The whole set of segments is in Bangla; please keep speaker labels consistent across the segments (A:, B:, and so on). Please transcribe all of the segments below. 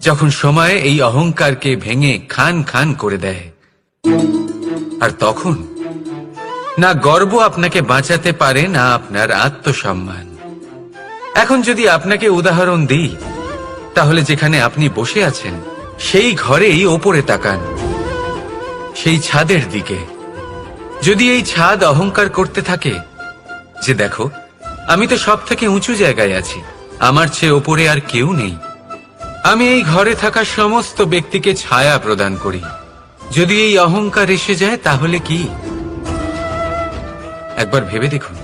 A: যখন সময় এই অহংকারকে ভেঙে খান খান করে দেয়। আর তখন, না গর্ব আপনাকে বাঁচাতে পারে, না আপনার আত্মসম্মান। এখন যদি আপনাকে উদাহরণ দিই, তাহলে যেখানে আপনি বসে আছেন, সেই ঘরেই ওপরে তাকান, সেই ছাদের দিকে। যদি এই ছাদ অহংকার করতে থাকে, যে দেখো, আমি তো সব থেকে উঁচু জায়গায় আছি, আমার চেয়ে ওপরে আর কেউ নেই। আমি এই ঘরে থাকা সমস্ত ব্যক্তিকে ছায়া প্রদান করি। যদি এই অহংকার এসে যায়, তাহলে কি? একবার ভেবে দেখুন,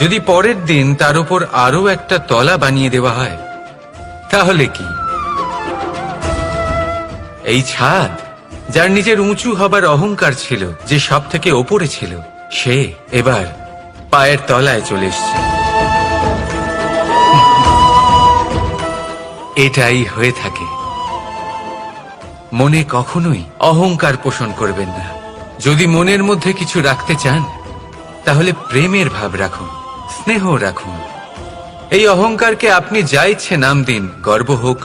A: যদি পরের দিন তার উপর আরও একটা তলা বানিয়ে দেওয়া হয়, তাহলে কি? এই ছাদ, যার নিজের উঁচু হবার অহংকার ছিল, যে সব থেকে ওপরে ছিল, সে এবার পায়ের তলায় চলে এসছে। এটাই হয়ে থাকে। মনে কখনোই অহংকার পোষণ করবেন না। যদি মনের মধ্যে কিছু রাখতে চান, তাহলে প্রেমের ভাব রাখুন, স্নেহ রাখুন। এই অহংকারকে আপনি যা ইচ্ছে নাম দিন, গর্ব হোক,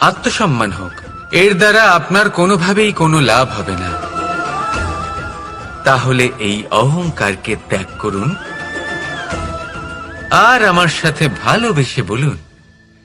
A: আত্মসম্মান হোক, এর দ্বারা আপনার কোনোভাবেই কোনো লাভ হবে না। তাহলে এই অহংকারকে ত্যাগ করুন, আর আমার সাথে ভালোবেসে বলুন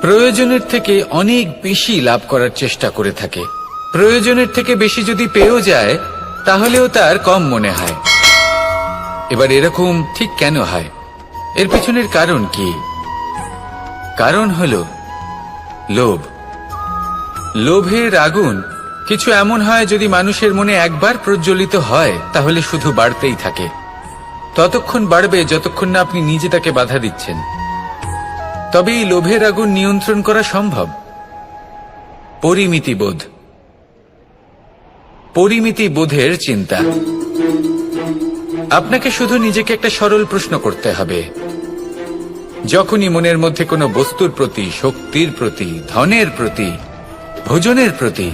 A: প্রয়োজনের থেকে অনেক বেশি লাভ করার চেষ্টা করে থাকে। প্রয়োজনের থেকে বেশি যদি পেয়েও যায়, তাহলেও তার কম মনে হয়। এবার এরকম ঠিক কেন হয়? এর পেছনের কারণ কি? কারণ হল লোভ। লোভের আগুন কিছু এমন হয় যদি মানুষের মনে একবার প্রজ্বলিত হয়, তাহলে শুধু বাড়তেই থাকে। ততক্ষণ বাড়বে যতক্ষণ না আপনি নিজে তাকে বাধা দিচ্ছেন। তবে এই লোভের আগুন নিয়ন্ত্রণ করা সম্ভব। পরিমিতি বোধ পরিমিতি বোধের চিন্তা। আপনাকে শুধু নিজেকে একটা সরল প্রশ্ন করতে হবে। যখনই মনের মধ্যে কোনো বস্তুর প্রতি, শক্তির প্রতি, ধনের প্রতি, ভোজনের প্রতি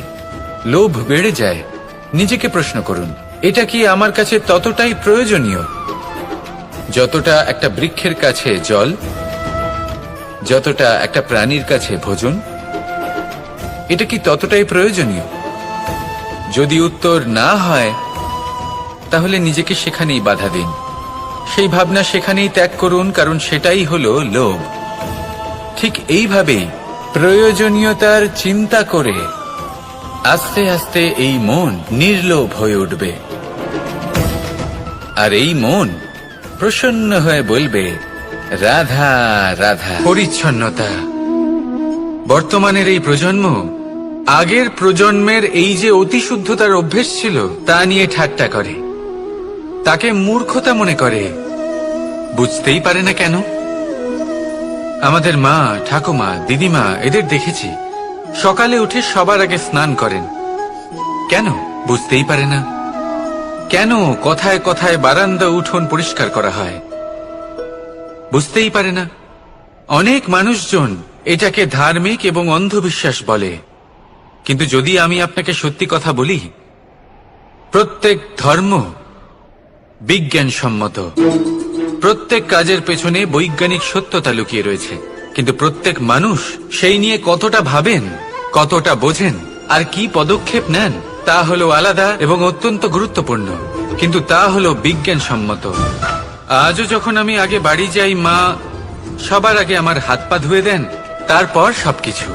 A: লোভ বেড়ে যায়, নিজেকে প্রশ্ন করুন, এটা কি আমার কাছে ততটাই প্রয়োজনীয়? যতটা একটা বৃক্ষের কাছে জল যতটা একটা প্রাণীর কাছে ভোজন, এটা কি ততটাই প্রয়োজনীয়? যদি উত্তর না হয়, তাহলে নিজেকে সেখানেই বাধা দিন। সেই ভাবনা সেখানেই ত্যাগ করুন, কারণ সেটাই হলো লোভ। ঠিক এইভাবেই প্রয়োজনীয়তার চিন্তা করে আস্তে আস্তে এই মন নির্লোভ হয়ে উঠবে। আর এই মন প্রসন্ন হয়ে বলবে রাধা রাধা। পরিচ্ছন্নতা। বর্তমানের এই প্রজন্ম, আগের প্রজন্মের এই যে অতিশুদ্ধতার অভ্যেস ছিল, তা নিয়ে ঠাট্টা করে। তাকে মূর্খতা মনে করে। বুঝতেই পারে না কেন? আমাদের মা, ঠাকুমা, দিদিমা এদের দেখেছি, সকালে উঠে সবার আগে স্নান করেন। কেন? বুঝতেই পারে না। কেন কথায় কথায় বারান্দা উঠোন পরিষ্কার করা হয়? বুঝতেই পারে না। অনেক মানুষজন এটাকে ধার্মিক এবং অন্ধবিশ্বাস বলে। কিন্তু যদি আমি আপনাকে সত্যি কথা বলি, প্রত্যেক ধর্ম বিজ্ঞানসম্মত। প্রত্যেক কাজের পেছনে বৈজ্ঞানিক সত্যতা লুকিয়ে রয়েছে। কিন্তু প্রত্যেক মানুষ সেই নিয়ে কতটা ভাবেন, কতটা বোঝেন, আর কি পদক্ষেপ নেন, তা হলো আলাদা এবং অত্যন্ত গুরুত্বপূর্ণ। কিন্তু তা হলো বিজ্ঞানসম্মত। আজও যখন আমি আগে বাড়ি যাই, মা সবার আগে আমার হাত পা ধুয়ে দেন, তারপর সবকিছু।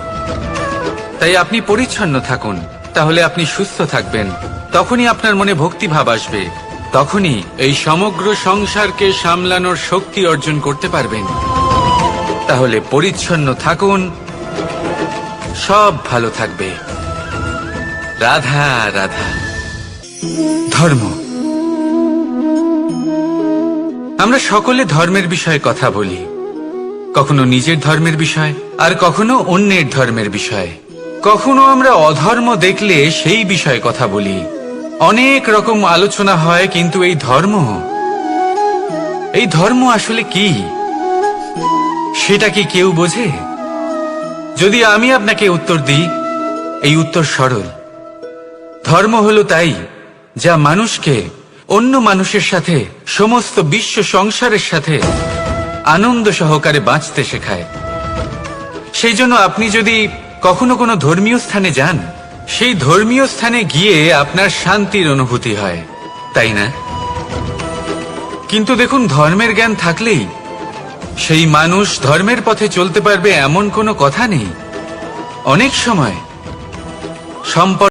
A: তাই আপনি পরিচ্ছন্ন থাকুন, তাহলে আপনি সুস্থ থাকবেন। তখনই আপনার মনে ভক্তিভাব আসবে। তখনই এই সমগ্র সংসারকে সামলানোর শক্তি অর্জন করতে পারবেন। তাহলে পরিচ্ছন্ন থাকুন, সব ভালো থাকবে। রাধা রাধা। ধর্ম। আমরা সকলে ধর্মের বিষয়ে কথা বলি। কখনো নিজের ধর্মের বিষয়, আর কখনো অন্যের ধর্মের বিষয়। কখনো আমরা অধর্ম দেখলে সেই বিষয়ে কথা বলি। অনেক রকম আলোচনা হয়, কিন্তু এই ধর্ম? এই ধর্ম আসলে কি? সেটা কি কেউ বোঝে? যদি আমি আপনাকে উত্তর দিই, এই উত্তর সরল। ধর্ম হলো তাই, যা মানুষকে অন্য মানুষের সাথে, সমস্ত বিশ্ব সংসারের সাথে আনন্দ সহকারে বাঁচতে শেখায়। সেই জন্য আপনি যদি কখনো কোনো ধর্মীয় স্থানে যান, সেই ধর্মীয় স্থানে গিয়ে আপনার শান্তির অনুভূতি হয়। তাই না? কিন্তু দেখুন, ধর্মের জ্ঞান থাকলেই সেই মানুষ ধর্মের পথে চলতে পারবে এমন কোনো কথা নেই। অনেক সময় সম্পর্ক